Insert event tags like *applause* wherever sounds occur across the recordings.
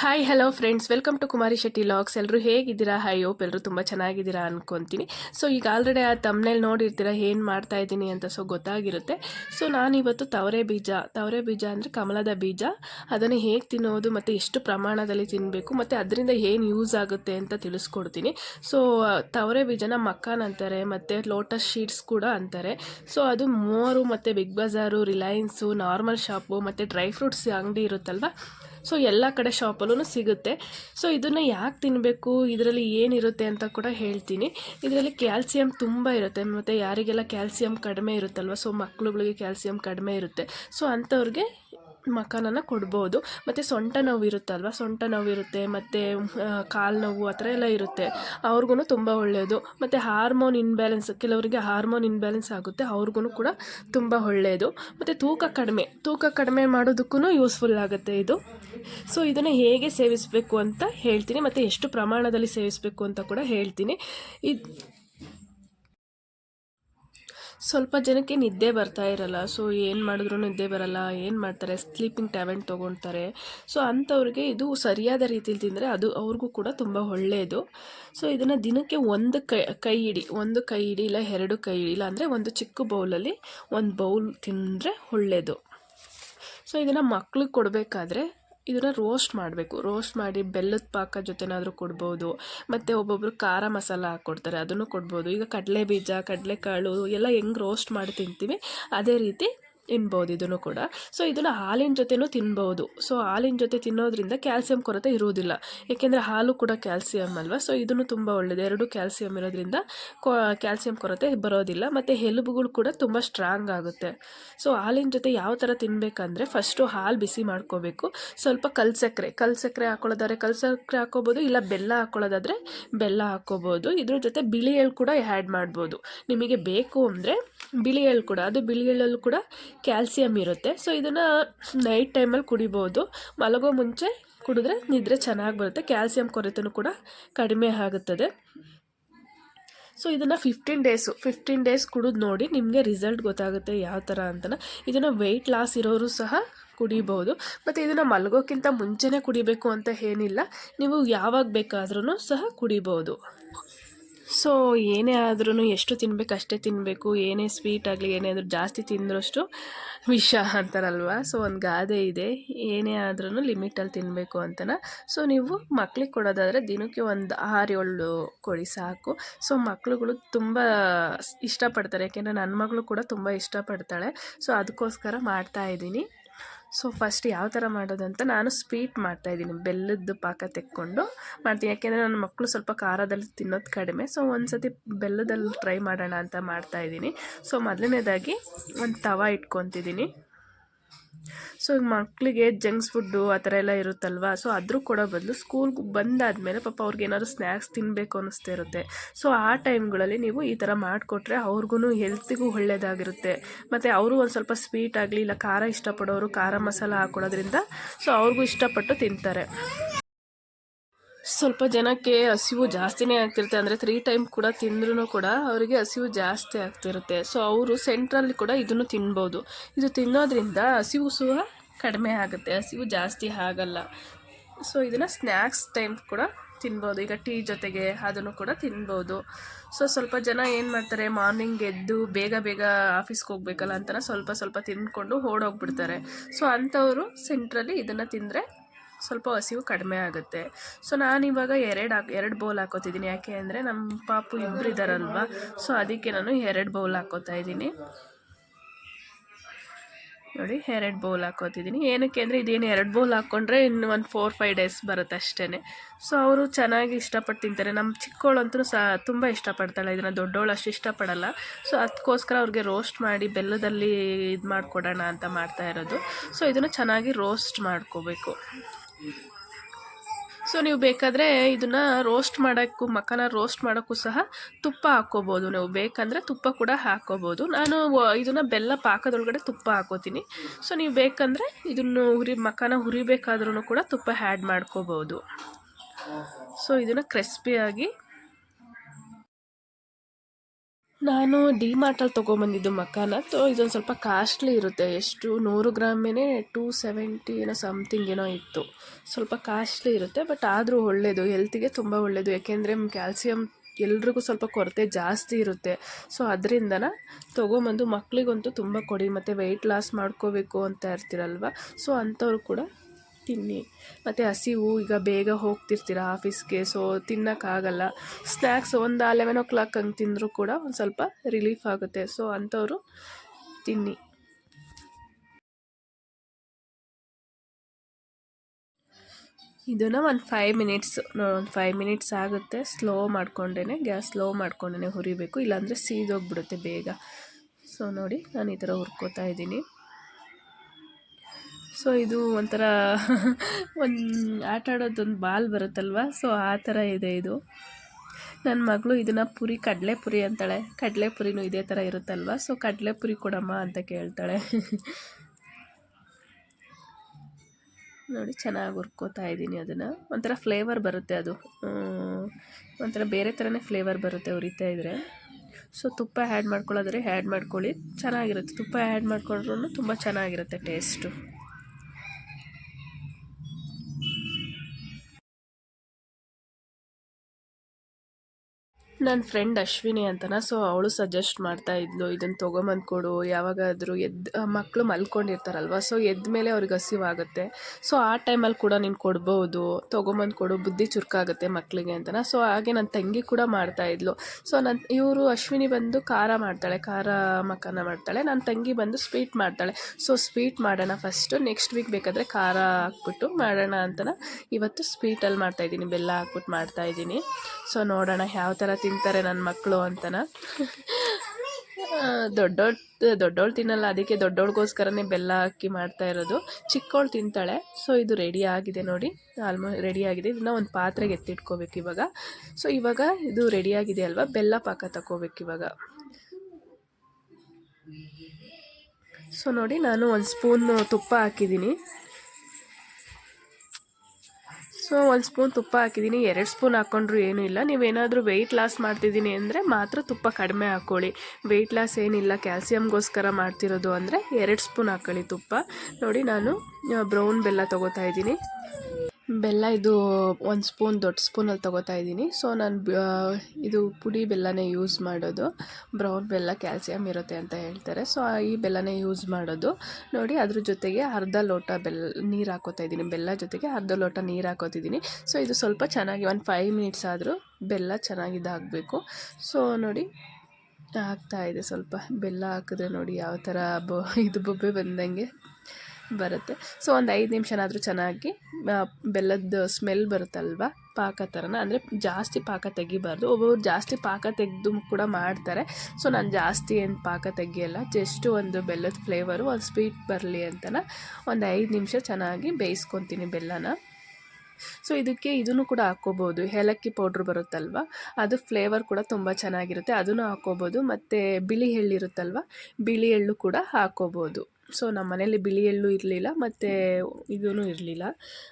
Hi hello friends welcome to Kumari Shetty logs ಎಲ್ಲರೂ ಹೇಗಿದ್ದೀರಾ? High ಓಪ್ ಎಲ್ಲರೂ ತುಂಬ ಚೆನ್ನಾಗಿದ್ದೀರಾ ಅನ್ಕೊತೀನಿ. ಸೊ ಈಗ ಆಲ್ರೆಡಿ ಆ ತಮ್ಮನೇಲಿ ನೋಡಿರ್ತೀರಾ, ಏನು ಮಾಡ್ತಾ ಇದ್ದೀನಿ ಅಂತ ಸೊ ಗೊತ್ತಾಗಿರುತ್ತೆ. ಸೊ ನಾನಿವತ್ತು ತವರೆ ಬೀಜ ತವರೆ ಬೀಜ ಅಂದರೆ ಕಮಲದ ಬೀಜ. ಅದನ್ನು ಹೇಗೆ ತಿನ್ನೋದು ಮತ್ತು ಎಷ್ಟು ಪ್ರಮಾಣದಲ್ಲಿ ತಿನ್ನಬೇಕು ಮತ್ತು ಅದರಿಂದ ಏನು ಯೂಸ್ ಆಗುತ್ತೆ ಅಂತ ತಿಳಿಸ್ಕೊಡ್ತೀನಿ. ಸೊ ತವರೆ ಬೀಜನ ಮಕ್ಕಾನ್ ಅಂತಾರೆ, ಮತ್ತು ಲೋಟಸ್ ಶೀಟ್ಸ್ ಕೂಡ ಅಂತಾರೆ. ಸೊ ಅದು ಮೋರು ಮತ್ತು Big Bazaar Reliance normal shop ಮತ್ತು ಡ್ರೈ ಫ್ರೂಟ್ಸ್ ಅಂಗಡಿ ಇರುತ್ತಲ್ವ? ಸೊ ಎಲ್ಲ ಕಡೆ ಶಾಪಲ್ಲೂ ಸಿಗುತ್ತೆ. ಸೊ ಇದನ್ನು ಯಾಕೆ ತಿನ್ನಬೇಕು ಇದರಲ್ಲಿ ಏನಿರುತ್ತೆ ಅಂತ ಕೂಡ ಹೇಳ್ತೀನಿ. ಇದರಲ್ಲಿ ಕ್ಯಾಲ್ಸಿಯಂ ತುಂಬ ಇರುತ್ತೆ. ಮತ್ತು ಯಾರಿಗೆಲ್ಲ ಕ್ಯಾಲ್ಸಿಯಂ ಕಡಿಮೆ ಇರುತ್ತಲ್ವ? ಸೊ ಮಕ್ಕಳುಗಳಿಗೆ ಕ್ಯಾಲ್ಸಿಯಂ ಕಡಿಮೆ ಇರುತ್ತೆ. ಸೊ ಅಂಥವ್ರಿಗೆ ಮಖಾನನ ಕೊಡ್ಬೋದು. ಮತ್ತು ಸೊಂಟ ನೋವು ಇರುತ್ತಲ್ವ? ಸೊಂಟ ನೋವು ಇರುತ್ತೆ, ಮತ್ತು ಕಾಲು ನೋವು ಆ ಥರ ಎಲ್ಲ ಇರುತ್ತೆ. ಅವ್ರಿಗೂ ತುಂಬ ಒಳ್ಳೆಯದು ಮತ್ತು ಹಾರ್ಮೋನ್ ಇನ್ಬ್ಯಾಲೆನ್ಸ್ ಕೆಲವರಿಗೆ ಹಾರ್ಮೋನ್ ಇನ್ಬ್ಯಾಲೆನ್ಸ್ ಆಗುತ್ತೆ ಅವ್ರಿಗೂ ಕೂಡ ತುಂಬ ಒಳ್ಳೆಯದು ಮತ್ತು ತೂಕ ಕಡಿಮೆ ತೂಕ ಕಡಿಮೆ ಮಾಡೋದಕ್ಕೂ ಯೂಸ್ಫುಲ್ ಆಗುತ್ತೆ ಇದು. ಸೊ ಇದನ್ನು ಹೇಗೆ ಸೇವಿಸಬೇಕು ಅಂತ ಹೇಳ್ತೀನಿ. ಮತ್ತು ಎಷ್ಟು ಪ್ರಮಾಣದಲ್ಲಿ ಸೇವಿಸಬೇಕು ಅಂತ ಕೂಡ ಹೇಳ್ತೀನಿ. ಇದು ಸ್ವಲ್ಪ ಜನಕ್ಕೆ ನಿದ್ದೆ ಬರ್ತಾ ಇರಲ್ಲ. ಸೊ ಏನು ಮಾಡಿದ್ರು ನಿದ್ದೆ ಬರಲ್ಲ. ಏನು ಮಾಡ್ತಾರೆ? ಸ್ಲೀಪಿಂಗ್ ಟ್ಯಾಬ್ಲೆಟ್ ತೊಗೊಳ್ತಾರೆ ಸೊ ಅಂಥವ್ರಿಗೆ ಇದು ಸರಿಯಾದ ರೀತಿಲಿ ತಿಂದರೆ ಅದು ಅವ್ರಿಗೂ ಕೂಡ ತುಂಬ ಒಳ್ಳೆಯದು ಸೊ ಇದನ್ನು ದಿನಕ್ಕೆ ಒಂದು ಕೈ ಕೈ ಇಡಿ ಒಂದು ಕೈ ಇಡಿ ಇಲ್ಲ, ಎರಡು ಕೈ ಇಡಿ ಇಲ್ಲ ಅಂದರೆ ಒಂದು ಚಿಕ್ಕ ಬೌಲಲ್ಲಿ ಒಂದು ಬೌಲ್ ತಿಂದರೆ ಒಳ್ಳೆಯದು ಸೊ ಇದನ್ನು ಮಕ್ಳಿಗೆ ಕೊಡಬೇಕಾದ್ರೆ ಇದನ್ನು ರೋಸ್ಟ್ ಮಾಡಬೇಕು. ರೋಸ್ಟ್ ಮಾಡಿ ಬೆಲ್ಲದ ಪಾಕ ಜೊತೆನಾದರೂ ಕೊಡ್ಬೋದು. ಮತ್ತು ಒಬ್ಬೊಬ್ಬರು ಖಾರ ಮಸಾಲ ಹಾಕ್ಕೊಡ್ತಾರೆ ಅದನ್ನು ಕೊಡ್ಬೋದು. ಈಗ ಕಡಲೆ ಬೀಜ ಕಡಲೆಕಾಳು ಎಲ್ಲ ಹೆಂಗೆ ರೋಸ್ಟ್ ಮಾಡಿ ತಿಂತೀವಿ, ಅದೇ ರೀತಿ ತಿನ್ಬೋದು ಇದನ್ನು ಕೂಡ. ಸೊ ಇದನ್ನು ಹಾಲಿನ ಜೊತೆನೂ ತಿನ್ಬೋದು. ಸೊ ಹಾಲಿನ ಜೊತೆ ತಿನ್ನೋದ್ರಿಂದ ಕ್ಯಾಲ್ಸಿಯಂ ಕೊರತೆ ಇರುವುದಿಲ್ಲ. ಏಕೆಂದರೆ ಹಾಲು ಕೂಡ ಕ್ಯಾಲ್ಸಿಯಂ ಅಲ್ವಾ? ಸೊ ಇದನ್ನು ತುಂಬ ಒಳ್ಳೆಯದು ಎರಡು ಕ್ಯಾಲ್ಸಿಯಂ ಇರೋದ್ರಿಂದ ಕ್ಯಾಲ್ಸಿಯಂ ಕೊರತೆ ಬರೋದಿಲ್ಲ. ಮತ್ತು ಎಲುಬುಗಳು ಕೂಡ ತುಂಬ ಸ್ಟ್ರಾಂಗ್ ಆಗುತ್ತೆ. ಸೊ ಹಾಲಿನ ಜೊತೆ ಯಾವ ಥರ ತಿನ್ನಬೇಕಂದ್ರೆ ಫಸ್ಟು ಹಾಲು ಬಿಸಿ ಮಾಡ್ಕೋಬೇಕು. ಸ್ವಲ್ಪ ಕಲ್ಸಕ್ಕರೆ ಕಲ್ಸಕ್ಕರೆ ಕಲ್ ಸಕ್ಕರೆ ಹಾಕೊಳ್ಳೋದಾದ್ರೆ ಕಲ್ಸಕ್ಕರೆ ಹಾಕೋಬೋದು ಇಲ್ಲ ಬೆಲ್ಲ ಹಾಕೊಳ್ಳೋದಾದರೆ ಬೆಲ್ಲ ಹಾಕೋಬೋದು ಇದ್ರ ಜೊತೆ ಬಿಳಿ ಎಳ್ಳು ಕೂಡ ಆ್ಯಡ್ ಮಾಡ್ಬೋದು. ನಿಮಗೆ ಬೇಕು ಅಂದರೆ ಬಿಳಿ ಎಳ್ಳು ಕೂಡ. ಅದು ಬಿಳಿ ಎಳ್ಳಲ್ಲೂ ಕೂಡ ಕ್ಯಾಲ್ಸಿಯಂ ಇರುತ್ತೆ. ಸೊ ಇದನ್ನು ನೈಟ್ ಟೈಮಲ್ಲಿ ಕುಡಿಬೋದು. ಮಲಗೋ ಮುಂಚೆ ಕುಡಿದ್ರೆ ನಿದ್ರೆ ಚೆನ್ನಾಗಿ ಬರುತ್ತೆ. ಕ್ಯಾಲ್ಸಿಯಂ ಕೊರತೆಯೂ ಕೂಡ ಕಡಿಮೆ ಆಗುತ್ತದೆ. ಸೊ ಇದನ್ನು ಫಿಫ್ಟೀನ್ ಡೇಸು ಫಿಫ್ಟೀನ್ ಡೇಸ್ ಕುಡಿದು ನೋಡಿ ನಿಮಗೆ ರಿಸಲ್ಟ್ ಗೊತ್ತಾಗುತ್ತೆ ಯಾವ ಥರ ಅಂತನ. ಇದನ್ನು ವೆಯ್ಟ್ ಲಾಸ್ ಇರೋರು ಸಹ ಕುಡಿಬೋದು. ಮತ್ತು ಇದನ್ನು ಮಲಗೋಕ್ಕಿಂತ ಮುಂಚೆನೇ ಕುಡಿಬೇಕು ಅಂತ ಏನಿಲ್ಲ. ನೀವು ಯಾವಾಗ ಬೇಕಾದ್ರೂ ಸಹ ಕುಡಿಬೋದು. ಸೊ ಏನೇ ಆದ್ರೂ ಎಷ್ಟು ತಿನ್ಬೇಕು ಅಷ್ಟೇ ತಿನ್ನಬೇಕು ಏನೇ ಸ್ವೀಟ್ ಆಗಲಿ, ಏನೇ ಆದರೂ ಜಾಸ್ತಿ ತಿಂದ್ರಷ್ಟು ವಿಷ ಅಂತಾರಲ್ವ? ಸೊ ಒಂದು ಗಾದೆ ಇದೆ. ಏನೇ ಆದ್ರೂ ಲಿಮಿಟಲ್ಲಿ ತಿನ್ನಬೇಕು ಅಂತನ. ಸೊ ನೀವು ಮಕ್ಳಿಗೆ ಕೊಡೋದಾದರೆ ದಿನಕ್ಕೆ ಒಂದು ಆರು ಏಳು ಕೊಡಿ ಸಾಕು. ಸೊ ಮಕ್ಳುಗಳು ತುಂಬ ಇಷ್ಟಪಡ್ತಾರೆ. ಯಾಕೆಂದರೆ ನನ್ನ ಮಗಳು ಕೂಡ ತುಂಬ ಇಷ್ಟಪಡ್ತಾಳೆ. ಸೊ ಅದಕ್ಕೋಸ್ಕರ ಮಾಡ್ತಾಯಿದ್ದೀನಿ ಸೊ ಫಸ್ಟ್ ಯಾವ ಥರ ಅಂತ ನಾನು ಸ್ವೀಟ್ ಮಾಡ್ತಾಯಿದ್ದೀನಿ ಬೆಲ್ಲದ್ದು ಪಾಕ ತೆಕ್ಕೊಂಡು ಮಾಡ್ತೀನಿ. ಯಾಕೆಂದರೆ ನನ್ನ ಮಕ್ಕಳು ಸ್ವಲ್ಪ ಖಾರದಲ್ಲಿ ತಿನ್ನೋದು ಕಡಿಮೆ. ಸೊ ಒಂದು ಸತಿ ಬೆಲ್ಲದಲ್ಲಿ ಟ್ರೈ ಮಾಡೋಣ ಅಂತ ಮಾಡ್ತಾಯಿದ್ದೀನಿ ಸೊ ಮೊದಲನೇದಾಗಿ ಒಂದು ತವ ಇಟ್ಕೊತಿದ್ದೀನಿ. ಸೊ ಈಗ ಮಕ್ಕಳಿಗೆ ಜಂಕ್ಸ್ ಫುಡ್ಡು ಆ ಥರ ಎಲ್ಲ ಇರುತ್ತಲ್ವ? ಸೊ ಅದ್ರ ಕೊಡೋ ಬದಲು ಸ್ಕೂಲ್ಗೆ ಬಂದಾದಮೇಲೆ ಪಾಪ ಅವ್ರಿಗೆ ಏನಾದ್ರು ಸ್ನ್ಯಾಕ್ಸ್ ತಿನ್ನಬೇಕು ಅನ್ನಿಸ್ತಾ ಇರುತ್ತೆ ಸೊ ಆ ಟೈಮ್ಗಳಲ್ಲಿ ನೀವು ಈ ಥರ ಮಾಡಿಕೊಟ್ರೆ ಅವ್ರಿಗೂ ಹೆಲ್ತಿಗೂ ಒಳ್ಳೆಯದಾಗಿರುತ್ತೆ ಮತ್ತು ಅವರು ಒಂದು ಸ್ವಲ್ಪ ಸ್ವೀಟ್ ಆಗಲಿ, ಇಲ್ಲ ಖಾರ ಇಷ್ಟಪಡೋರು ಖಾರ ಮಸಾಲ ಹಾಕ್ಕೊಡೋದ್ರಿಂದ ಸೊ ಅವ್ರಿಗೂ ಇಷ್ಟಪಟ್ಟು ತಿಂತಾರೆ. ಸ್ವಲ್ಪ ಜನಕ್ಕೆ ಹಸಿವು ಜಾಸ್ತಿನೇ ಆಗ್ತಿರುತ್ತೆ. ಅಂದರೆ ತ್ರೀ ಟೈಮ್ ಕೂಡ ತಿಂದ್ರೂ ಕೂಡ ಅವರಿಗೆ ಹಸಿವು ಜಾಸ್ತಿ ಆಗ್ತಿರುತ್ತೆ. ಸೊ ಅವರು ಸೆಂಟ್ರಲ್ಲಿ ಕೂಡ ಇದನ್ನು ತಿನ್ಬೋದು. ಇದು ತಿನ್ನೋದ್ರಿಂದ ಹಸಿವು ಸಹ ಕಡಿಮೆ ಆಗುತ್ತೆ. ಹಸಿವು ಜಾಸ್ತಿ ಆಗಲ್ಲ. ಸೊ ಇದನ್ನು ಸ್ನ್ಯಾಕ್ಸ್ ಟೈಮ್ ಕೂಡ ತಿನ್ಬೋದು. ಈಗ ಟೀ ಜೊತೆಗೆ ಅದನ್ನು ಕೂಡ ತಿನ್ಬೋದು. ಸೊ ಸ್ವಲ್ಪ ಜನ ಏನು ಮಾಡ್ತಾರೆ ಮಾರ್ನಿಂಗ್ ಎದ್ದು ಬೇಗ ಬೇಗ ಆಫೀಸ್ಗೆ ಹೋಗ್ಬೇಕಲ್ಲ ಅಂತ ಸ್ವಲ್ಪ ಸ್ವಲ್ಪ ತಿಂದ್ಕೊಂಡು ಓಡೋಗ್ಬಿಡ್ತಾರೆ. ಸೊ ಅಂಥವರು ಸೆಂಟ್ರಲ್ಲಿ ಇದನ್ನು ತಿಂದರೆ ಸ್ವಲ್ಪ ಹಸಿವು ಕಡಿಮೆ ಆಗುತ್ತೆ. ಸೊ ನಾನಿವಾಗ ಎರಡು ಹಾಕಿ, ಎರಡು ಬೌಲ್ ಹಾಕೋತಿದ್ದೀನಿ. ಯಾಕೆ ಅಂದರೆ ನಮ್ಮ ಪಾಪು ಇಬ್ಬರು ಇದ್ದಾರಲ್ವ ಸೊ ಅದಕ್ಕೆ ನಾನು ಎರಡು ಬೌಲ್ ಹಾಕೋತಾ ಇದ್ದೀನಿ. ನೋಡಿ, ಎರಡು ಬೌಲ್ ಹಾಕೋತಿದ್ದೀನಿ. ಏನಕ್ಕೆ ಅಂದರೆ ಇದೇನು ಎರಡು ಬೌಲ್ ಹಾಕ್ಕೊಂಡ್ರೆ ಇನ್ನು ಒಂದು ಫೋರ್ ಫೈವ್ ಡೇಸ್ ಬರುತ್ತೆ ಅಷ್ಟೇ ಸೊ ಅವರು ಚೆನ್ನಾಗಿ ಇಷ್ಟಪಟ್ಟು ತಿಂತಾರೆ. ನಮ್ಮ ಚಿಕ್ಕವಳಂತೂ ಸಹ ತುಂಬ ಇಷ್ಟಪಡ್ತಾಳೆ. ಇದನ್ನು ದೊಡ್ಡವಳು ಅಷ್ಟು ಇಷ್ಟಪಡಲ್ಲ. ಸೊ ಅದಕ್ಕೋಸ್ಕರ ಅವ್ರಿಗೆ ರೋಸ್ಟ್ ಮಾಡಿ ಬೆಲ್ಲದಲ್ಲಿ ಇದು ಮಾಡಿಕೊಡೋಣ ಅಂತ ಮಾಡ್ತಾ ಇರೋದು. ಸೊ ಇದನ್ನು ಚೆನ್ನಾಗಿ ರೋಸ್ಟ್ ಮಾಡ್ಕೋಬೇಕು. ಸೊ ನೀವು ಬೇಕಾದರೆ ಇದನ್ನು ರೋಸ್ಟ್ ಮಾಡೋಕ್ಕೂ ಮಕ್ಕನ ರೋಸ್ಟ್ ಮಾಡೋಕ್ಕೂ ಸಹ ತುಪ್ಪ ಹಾಕ್ಕೋಬೋದು. ನೀವು ಬೇಕಂದರೆ ತುಪ್ಪ ಕೂಡ ಹಾಕ್ಕೋಬೋದು. ನಾನು ಇದನ್ನು ಬೆಲ್ಲ ಪಾಕದೊಳಗಡೆ ತುಪ್ಪ ಹಾಕೋತೀನಿ. ಸೊ ನೀವು ಬೇಕಂದರೆ ಇದನ್ನು ಹುರಿ ಮಕ್ಕನ ಹುರಿಬೇಕಾದ್ರೂ ಕೂಡ ತುಪ್ಪ ಆ್ಯಡ್ ಮಾಡ್ಕೋಬೋದು. ಸೊ ಇದನ್ನು ಕ್ರಿಸ್ಪಿಯಾಗಿ ನಾನು ಡಿ ಮಾರ್ಟಲ್ಲಿ ತೊಗೊಂಬಂದಿದ್ದು ಮಕಾನ ಸೊ ಇದೊಂದು ಸ್ವಲ್ಪ ಕಾಸ್ಟ್ಲಿ ಇರುತ್ತೆ. ಎಷ್ಟು? ನೂರು ಗ್ರಾಮೇನೆ ಟೂ ಸೆವೆಂಟಿ ಏನೋ ಸಮ್ಥಿಂಗ್ ಏನೋ ಇತ್ತು. ಸ್ವಲ್ಪ ಕಾಸ್ಟ್ಲಿ ಇರುತ್ತೆ ಬಟ್ ಆದರೂ ಒಳ್ಳೆಯದು ಹೆಲ್ತಿಗೆ ತುಂಬ ಒಳ್ಳೆಯದು ಯಾಕೆಂದರೆ ಕ್ಯಾಲ್ಸಿಯಂ ಎಲ್ರಿಗೂ ಸ್ವಲ್ಪ ಕೊರತೆ ಜಾಸ್ತಿ ಇರುತ್ತೆ. ಸೊ ಅದರಿಂದನ ತೊಗೊಂಬಂದು ಮಕ್ಕಳಿಗಂತೂ ತುಂಬ ಕೊಡಿ. ಮತ್ತು ವೆಯ್ಟ್ ಲಾಸ್ ಮಾಡ್ಕೋಬೇಕು ಅಂತ ಇರ್ತೀರಲ್ವ? ಸೊ ಅಂಥವ್ರು ಕೂಡ ತಿನ್ನಿ. ಮತ್ತು ಹಸಿವು, ಈಗ ಬೇಗ ಹೋಗ್ತಿರ್ತೀರ ಆಫೀಸ್ಗೆ ಸೊ ತಿನ್ನೋಕ್ಕಾಗಲ್ಲ. ಸ್ನ್ಯಾಕ್ಸ್ ಒಂದು ಲೆವೆನ್ ಓ ಕ್ಲಾಕ್ ಹಂಗೆ ತಿಂದರೂ ಕೂಡ ಒಂದು ಸ್ವಲ್ಪ ರಿಲೀಫ್ ಆಗುತ್ತೆ. ಸೊ ಅಂಥವರು ತಿನ್ನಿ. ಇದನ್ನು ಒಂದು ಫೈವ್ ಮಿನಿಟ್ಸ್ ಒಂದು ಫೈವ್ ಮಿನಿಟ್ಸ್ ಆಗುತ್ತೆ. ಸ್ಲೋ ಮಾಡ್ಕೊಂಡೇ ಗ್ಯಾಸ್ ಸ್ಲೋ ಮಾಡ್ಕೊಂಡೇ ಹುರಿಬೇಕು. ಇಲ್ಲಾಂದರೆ ಸೀದೋಗ್ಬಿಡುತ್ತೆ ಬೇಗ. ಸೊ ನೋಡಿ, ನಾನು ಈ ಥರ ಹುರ್ಕೋತಾ ಇದ್ದೀನಿ. ಸೊ ಇದು ಒಂಥರ *laughs* ಒಂದು ಆಟ ಆಡೋದೊಂದು ಬಾಲ್ ಬರುತ್ತಲ್ವ? ಸೊ ಆ ಥರ ಇದೆ ಇದು. ನನ್ನ ಮಗಳು ಇದನ್ನು ಪುರಿ ಕಡಲೆ ಪುರಿ ಅಂತಾಳೆ. ಕಡಲೆ ಪುರಿನೂ ಇದೇ ಥರ ಇರುತ್ತಲ್ವ? ಸೊ ಕಡಲೆ ಪುರಿ ಕೊಡಮ್ಮ ಅಂತ ಕೇಳ್ತಾಳೆ. ನೋಡಿ ಚೆನ್ನಾಗಿ ಹುರ್ಕೋತಾ ಇದ್ದೀನಿ ಅದನ್ನು. ಒಂಥರ ಫ್ಲೇವರ್ ಬರುತ್ತೆ ಅದು. ಒಂಥರ ಬೇರೆ ಥರನೇ ಫ್ಲೇವರ್ ಬರುತ್ತೆ ಉರಿತಾ ಇದ್ದರೆ ಸೊ ತುಪ್ಪ ಆ್ಯಡ್ ಮಾಡ್ಕೊಳ್ಳೋದ್ರೆ ಆ್ಯಡ್ ಮಾಡ್ಕೊಳ್ಳಿ. ಚೆನ್ನಾಗಿರುತ್ತೆ. ತುಪ್ಪ ಆ್ಯಡ್ ಮಾಡ್ಕೊಂಡ್ರೂ ತುಂಬ ಚೆನ್ನಾಗಿರುತ್ತೆ ಟೇಸ್ಟು. ನನ್ನ ಫ್ರೆಂಡ್ ಅಶ್ವಿನಿ ಅಂತನ ಸೊ ಅವಳು ಸಜೆಸ್ಟ್ ಮಾಡ್ತಾ ಇದ್ಲು ಇದನ್ನು ತೊಗೊಂಬಂದು ಕೊಡು, ಯಾವಾಗಾದರೂ ಎದ್ದು ಮಕ್ಕಳು ಮಲ್ಕೊಂಡಿರ್ತಾರಲ್ವ ಸೊ ಎದ್ದ ಮೇಲೆ ಅವ್ರಿಗೆ ಹಸಿವಾಗುತ್ತೆ ಸೊ ಆ ಟೈಮಲ್ಲಿ ಕೂಡ ನೀನು ಕೊಡ್ಬೋದು, ತೊಗೊಂಬಂದು ಕೊಡು, ಬುದ್ಧಿ ಚುರುಕಾಗುತ್ತೆ ಮಕ್ಕಳಿಗೆ ಅಂತನ ಸೊ ಹಾಗೆ ನನ್ನ ತಂಗಿ ಕೂಡ ಮಾಡ್ತಾ ಇದ್ಲು ಸೊ ನನ್ನ ಇವರು ಅಶ್ವಿನಿ ಬಂದು ಖಾರ ಮಾಡ್ತಾಳೆ, ಖಾರ ಮಕ್ಕನ ಮಾಡ್ತಾಳೆ ನನ್ನ ತಂಗಿ ಬಂದು ಸ್ವೀಟ್ ಮಾಡ್ತಾಳೆ ಸೊ ಸ್ವೀಟ್ ಮಾಡೋಣ ಫಸ್ಟು ನೆಕ್ಸ್ಟ್ ವೀಕ್ ಬೇಕಾದರೆ ಖಾರ ಹಾಕ್ಬಿಟ್ಟು ಮಾಡೋಣ ಅಂತನ, ಇವತ್ತು ಸ್ವೀಟಲ್ಲಿ ಮಾಡ್ತಾಯಿದ್ದೀನಿ ಬೆಲ್ಲ ಹಾಕ್ಬಿಟ್ಟು ಮಾಡ್ತಾಯಿದ್ದೀನಿ ಸೊ ನೋಡೋಣ ಯಾವ ಥರ ತಿಂತಾರೆ ನನ್ನ ಮಕ್ಕಳು ಅಂತನ. ದೊಡ್ಡೋಳು ದೊಡ್ಡೋಳು ತಿನ್ನಲ್ಲ, ಅದಕ್ಕೆ ದೊಡ್ಡೋಳಿಗೋಸ್ಕರನೇ ಬೆಲ್ಲ ಹಾಕಿ ಮಾಡ್ತಾ ಇರೋದು. ಚಿಕ್ಕವಳು ತಿಂತಾಳೆ, ಸೊ ಇದು ರೆಡಿ ಆಗಿದೆ ನೋಡಿ. ಆಲ್ಮೋಸ್ಟ್ ರೆಡಿ ಆಗಿದೆ. ಇದನ್ನ ಒಂದು ಪಾತ್ರೆಗೆ ಎತ್ತಿಟ್ಕೋಬೇಕು ಇವಾಗ. ಸೊ ಇವಾಗ ಇದು ರೆಡಿ ಆಗಿದೆ ಅಲ್ವಾ? ಬೆಲ್ಲ ಪಾಕ ತಗೋಬೇಕು ಇವಾಗ. ಸೊ ನೋಡಿ, ನಾನು ಒಂದು ಸ್ಪೂನು ತುಪ್ಪ ಹಾಕಿದ್ದೀನಿ. ಸೊ ಒಂದು ಸ್ಪೂನ್ ತುಪ್ಪ ಹಾಕಿದ್ದೀನಿ ಎರಡು ಸ್ಪೂನ್ ಹಾಕ್ಕೊಂಡ್ರು ಏನೂ ಇಲ್ಲ. ನೀವೇನಾದರೂ ವೆಯ್ಟ್ ಲಾಸ್ ಮಾಡ್ತಿದ್ದೀನಿ ಅಂದರೆ ಮಾತ್ರ ತುಪ್ಪ ಕಡಿಮೆ ಹಾಕ್ಕೊಳ್ಳಿ ವೆಯ್ಟ್ ಲಾಸ್ ಏನಿಲ್ಲ ಕ್ಯಾಲ್ಸಿಯಮ್ಗೋಸ್ಕರ ಮಾಡ್ತಿರೋದು ಅಂದರೆ ಎರಡು ಸ್ಪೂನ್ ಹಾಕ್ಕೊಳ್ಳಿ ತುಪ್ಪ. ನೋಡಿ ನಾನು ಬ್ರೌನ್ ಬೆಲ್ಲ ತೊಗೋತಾ ಇದ್ದೀನಿ. ಬೆಲ್ಲ ಇದು ಒಂದು ಸ್ಪೂನ್, ದೊಡ್ಡ ಸ್ಪೂನಲ್ಲಿ ತೊಗೋತಾ ಇದ್ದೀನಿ. ಸೊ ನಾನು ಇದು ಪುಡಿ ಬೆಲ್ಲನೇ ಯೂಸ್ ಮಾಡೋದು. ಬ್ರೌನ್ ಬೆಲ್ಲ, ಕ್ಯಾಲ್ಸಿಯಂ ಇರುತ್ತೆ ಅಂತ ಹೇಳ್ತಾರೆ. ಸೊ ಈ ಬೆಲ್ಲನೇ ಯೂಸ್ ಮಾಡೋದು. ನೋಡಿ, ಅದ್ರ ಜೊತೆಗೆ ಅರ್ಧ ಲೋಟ ಬೆಲ್ಲ ನೀರು ಹಾಕೋತಾ ಇದ್ದೀನಿ. ಬೆಲ್ಲ ಜೊತೆಗೆ ಅರ್ಧ ಲೋಟ ನೀರು ಹಾಕೋತಿದ್ದೀನಿ. ಸೊ ಇದು ಸ್ವಲ್ಪ ಚೆನ್ನಾಗಿ ಒಂದು ಫೈವ್ ಮಿನಿಟ್ಸ್ ಆದರೂ ಬೆಲ್ಲ ಚೆನ್ನಾಗಿ ಇದಾಗಬೇಕು ಸೊ ನೋಡಿ, ಆಗ್ತಾ ಇದೆ ಸ್ವಲ್ಪ. ಬೆಲ್ಲ ಹಾಕಿದ್ರೆ ನೋಡಿ ಯಾವ ಥರ ಬೊ, ಇದು ಬೊಬ್ಬೆ ಬಂದಂಗೆ. ಬರುತ್ತೆ. ಸೊ ಒಂದು ಐದು ನಿಮಿಷನಾದರೂ ಚೆನ್ನಾಗಿ ಬೆಲ್ಲದ ಸ್ಮೆಲ್ ಬರುತ್ತಲ್ವ? ಪಾಕ ಥರನ ಅಂದರೆ ಜಾಸ್ತಿ ಪಾಕ ತೆಗಿಬಾರ್ದು. ಒಬ್ಬೊಬ್ರು ಜಾಸ್ತಿ ಪಾಕ ತೆಗೆದು ಕೂಡ ಮಾಡ್ತಾರೆ. ಸೊ ನಾನು ಜಾಸ್ತಿ ಏನು ಪಾಕ ತೆಗಿಯಲ್ಲ. ಜಸ್ಟ್ ಒಂದು ಬೆಲ್ಲದ ಫ್ಲೇವರು ಒಂದು ಸ್ವೀಟ್ ಬರಲಿ ಅಂತನ ಒಂದು ಐದು ನಿಮಿಷ ಚೆನ್ನಾಗಿ ಬೇಯಿಸ್ಕೊತೀನಿ ಬೆಲ್ಲನ. ಸೊ ಇದಕ್ಕೆ ಇದನ್ನು ಕೂಡ ಹಾಕ್ಕೋಬೋದು. ಏಲಕ್ಕಿ ಪೌಡ್ರ್ ಬರುತ್ತಲ್ವ? ಅದು ಫ್ಲೇವರ್ ಕೂಡ ತುಂಬ ಚೆನ್ನಾಗಿರುತ್ತೆ. ಅದನ್ನು ಹಾಕ್ಕೋಬೋದು. ಮತ್ತು ಬಿಳಿ ಎಳ್ಳಿರುತ್ತಲ್ವ ಬಿಳಿ ಎಳ್ಳು ಕೂಡ ಹಾಕ್ಕೋಬೋದು. ಸೊ ನಮ್ಮ ಮನೇಲಿ ಬಿಳಿ ಎಳ್ಳು ಇರಲಿಲ್ಲ, ಮತ್ತು ಇದೂ ಇರಲಿಲ್ಲ.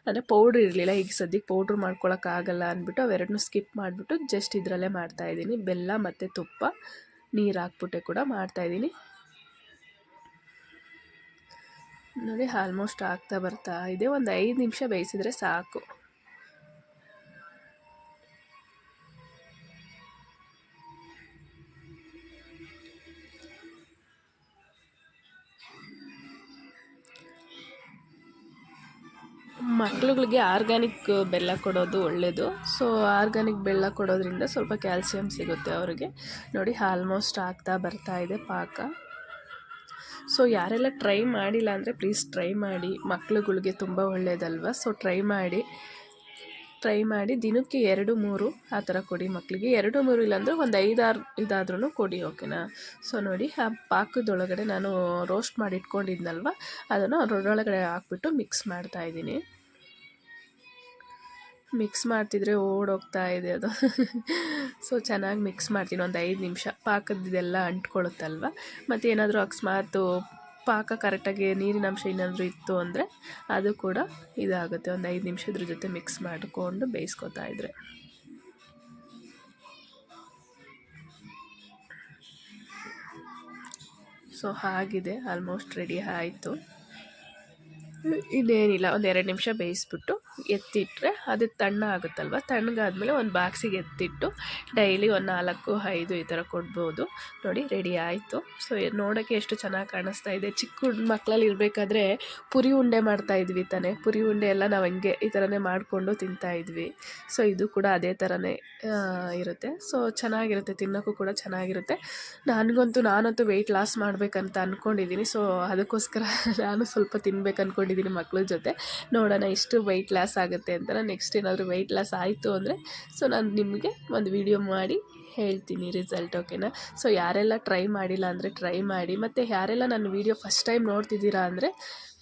ಅಂದರೆ ಪೌಡ್ರ್ ಇರಲಿಲ್ಲ. ಈಗ ಸದ್ಯಕ್ಕೆ ಪೌಡ್ರ್ ಮಾಡ್ಕೊಳಕ್ಕಾಗಲ್ಲ ಅಂದ್ಬಿಟ್ಟು ಅವೆರಡನ್ನೂ ಸ್ಕಿಪ್ ಮಾಡಿಬಿಟ್ಟು ಜಸ್ಟ್ ಇದರಲ್ಲೇ ಮಾಡ್ತಾಯಿದ್ದೀನಿ ಬೆಲ್ಲ ಮತ್ತು ತುಪ್ಪ, ನೀರು ಹಾಕ್ಬಿಟ್ಟೆ ಕೂಡ ಮಾಡ್ತಾಯಿದ್ದೀನಿ ನೋಡಿ ಆಲ್ಮೋಸ್ಟ್ ಆಗ್ತಾ ಬರ್ತಾ ಇದೆ. ಒಂದು ಐದು ನಿಮಿಷ ಬೇಯಿಸಿದ್ರೆ ಸಾಕು. ಮಕ್ಳುಗಳಿಗೆ ಆರ್ಗ್ಯಾನಿಕ್ ಬೆಲ್ಲ ಕೊಡೋದು ಒಳ್ಳೆಯದು ಸೊ ಆರ್ಗ್ಯಾನಿಕ್ ಬೆಲ್ಲ ಕೊಡೋದ್ರಿಂದ ಸ್ವಲ್ಪ ಕ್ಯಾಲ್ಸಿಯಂ ಸಿಗುತ್ತೆ ಅವರಿಗೆ. ನೋಡಿ ಆಲ್ಮೋಸ್ಟ್ ಆಗ್ತಾ ಬರ್ತಾ ಇದೆ ಪಾಕ. ಸೊ ಯಾರೆಲ್ಲ ಟ್ರೈ ಮಾಡಿಲ್ಲ ಅಂದರೆ ಪ್ಲೀಸ್ ಟ್ರೈ ಮಾಡಿ. ಮಕ್ಳುಗಳಿಗೆ ತುಂಬ ಒಳ್ಳೆಯದಲ್ವ ಸೊ ಟ್ರೈ ಮಾಡಿ. ಟ್ರೈ ಮಾಡಿ. ದಿನಕ್ಕೆ ಎರಡು, ಮೂರು ಆ ಥರ ಕೊಡಿ ಮಕ್ಕಳಿಗೆ ಎರಡು, ಮೂರು ಇಲ್ಲಾಂದರೆ ಒಂದು ಐದಾರು ಇದಾದ್ರೂ ಕೊಡಿ ಓಕೆನಾ ಸೊ ನೋಡಿ, ಆ ಪಾಕದೊಳಗಡೆ ನಾನು ರೋಸ್ಟ್ ಮಾಡಿ ಇಟ್ಕೊಂಡಿದ್ನಲ್ವ ಅದನ್ನು ಅದರೊಳಗಡೆ ಹಾಕ್ಬಿಟ್ಟು ಮಿಕ್ಸ್ ಮಾಡ್ತಾಯಿದ್ದೀನಿ ಮಿಕ್ಸ್ ಮಾಡ್ತಿದ್ರೆ ಓಡೋಗ್ತಾ ಇದೆ ಅದು. ಸೊ ಚೆನ್ನಾಗಿ ಮಿಕ್ಸ್ ಮಾಡ್ತೀನಿ. ಒಂದು ಐದು ನಿಮಿಷ. ಪಾಕದ್ದೆಲ್ಲ ಅಂಟ್ಕೊಳ್ಳುತ್ತಲ್ವ ಮತ್ತು ಏನಾದರೂ ಅಕಸ್ಮಾತು ಪಾಕ ಕರೆಕ್ಟಾಗಿ ನೀರಿನ ಅಂಶ ಏನಾದರೂ ಇತ್ತು ಅಂದರೆ ಅದು ಕೂಡ ಇದಾಗುತ್ತೆ. ಒಂದು ಐದು ನಿಮಿಷದ್ರ ಜೊತೆ ಮಿಕ್ಸ್ ಮಾಡಿಕೊಂಡು ಬೇಯಿಸ್ಕೊತಾ ಇದ್ರೆ. ಸೊ ಆಗಿದೆ. ಆಲ್ಮೋಸ್ಟ್ ರೆಡಿ ಆಯಿತು. ಇನ್ನೇನಿಲ್ಲ. ಒಂದು ಎರಡು ನಿಮಿಷ ಬೇಯಿಸ್ಬಿಟ್ಟು ಎತ್ತಿಟ್ರೆ ಅದು ತಣ್ಣ ಆಗುತ್ತಲ್ವ? ತಣ್ಣಗಾದ್ಮೇಲೆ ಒಂದು ಬಾಕ್ಸಿಗೆ ಎತ್ತಿಟ್ಟು ಡೈಲಿ ಒಂದು ನಾಲ್ಕು, ಐದು ಈ ಥರ ಕೊಡ್ಬೋದು. ನೋಡಿ, ರೆಡಿ ಆಯಿತು. ಸೊ ನೋಡೋಕ್ಕೆ ಎಷ್ಟು ಚೆನ್ನಾಗಿ ಕಾಣಿಸ್ತಾ ಇದೆ. ಚಿಕ್ಕ ಮಕ್ಕಳಲ್ಲಿ ಇರಬೇಕಾದ್ರೆ ಪುರಿ ಉಂಡೆ ಮಾಡ್ತಾ ಇದ್ವಿ ತಾನೆ. ಪುರಿ ಉಂಡೆ ಎಲ್ಲ ನಾವು ಹಂಗೆ ಈ ಥರನೇ ಮಾಡಿಕೊಂಡು ತಿಂತಾ ಇದ್ವಿ. ಸೊ ಇದು ಕೂಡ ಅದೇ ಥರನೇ ಇರುತ್ತೆ. ಸೊ ಚೆನ್ನಾಗಿರುತ್ತೆ. ತಿನ್ನೋಕ್ಕೂ ಕೂಡ ಚೆನ್ನಾಗಿರುತ್ತೆ. ನನಗಂತೂ ನಾನಂತೂ ವೆಯ್ಟ್ ಲಾಸ್ ಮಾಡಬೇಕಂತ ಅಂದ್ಕೊಂಡಿದ್ದೀನಿ ಸೊ ಅದಕ್ಕೋಸ್ಕರ *laughs* ನಾನು ಸ್ವಲ್ಪ ತಿನ್ಬೇಕು ಅಂದ್ಕೊಂಡಿದ್ದೀನಿ ಮಕ್ಕಳ ಜೊತೆ. ನೋಡೋಣ, ಇಷ್ಟು ವೆಯ್ಟ್ ಲಾಸ್ ಆಗುತ್ತೆ ಅಂತ ನೆಕ್ಸ್ಟ್ ಏನಾದರೂ ವೆಯ್ಟ್ ಲಾಸ್ ಆಯಿತು ಅಂದರೆ ಸೊ ನಾನು ನಿಮಗೆ ಒಂದು ವಿಡಿಯೋ ಮಾಡಿ ಹೇಳ್ತೀನಿ ರಿಸಲ್ಟ್ ಓಕೆನಾ ಸೊ ಯಾರೆಲ್ಲ ಟ್ರೈ ಮಾಡಿಲ್ಲ ಅಂದರೆ ಟ್ರೈ ಮಾಡಿ, ಮತ್ತು ಯಾರೆಲ್ಲ ನನ್ನ ವೀಡಿಯೋ ಫಸ್ಟ್ ಟೈಮ್ ನೋಡ್ತಿದ್ದೀರಾ ಅಂದರೆ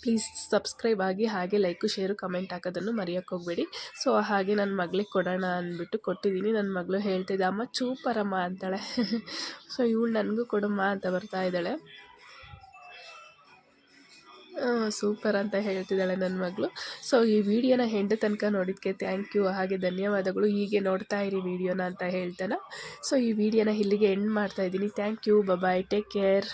ಪ್ಲೀಸ್ ಸಬ್ಸ್ಕ್ರೈಬ್ ಆಗಿ ಹಾಗೆ ಲೈಕು ಶೇರು ಕಮೆಂಟ್ ಹಾಕೋದನ್ನು ಮರೆಯೋಕ್ಕೆ ಹೋಗಬೇಡಿ. ಸೊ ಹಾಗೆ ನನ್ನ ಮಗಳಿಗೆ ಕೊಡೋಣ ಅಂದ್ಬಿಟ್ಟು ಕೊಟ್ಟಿದ್ದೀನಿ. ನನ್ನ ಮಗಳು ಹೇಳ್ತಿದ್ದೆ ಅಮ್ಮ ಚೂಪರಮ್ಮ ಅಂತಾಳೆ. ಸೊ *laughs* ಇವಳು ನನಗೂ ಕೊಡಮ್ಮ ಅಂತ ಬರ್ತಾ ಇದ್ದಾಳೆ. ಸೂಪರ್ ಅಂತ ಹೇಳ್ತಿದ್ದಾಳೆ ನನ್ನ ಮಗಳು. ಸೊ ಈ ವಿಡಿಯೋನ ಹೆಂಡ ತನಕ ನೋಡಿದ್ದಕ್ಕೆ ಥ್ಯಾಂಕ್ ಯು ಹಾಗೆ ಧನ್ಯವಾದಗಳು. ಹೀಗೆ ನೋಡ್ತಾ ಇರಿ ವಿಡಿಯೋನ ಅಂತ ಹೇಳ್ತಾನೆ. ಸೊ ಈ ವಿಡಿಯೋನ ಇಲ್ಲಿಗೆ ಎಂಡ್ ಮಾಡ್ತಾ ಇದ್ದೀನಿ. Thank you bye take care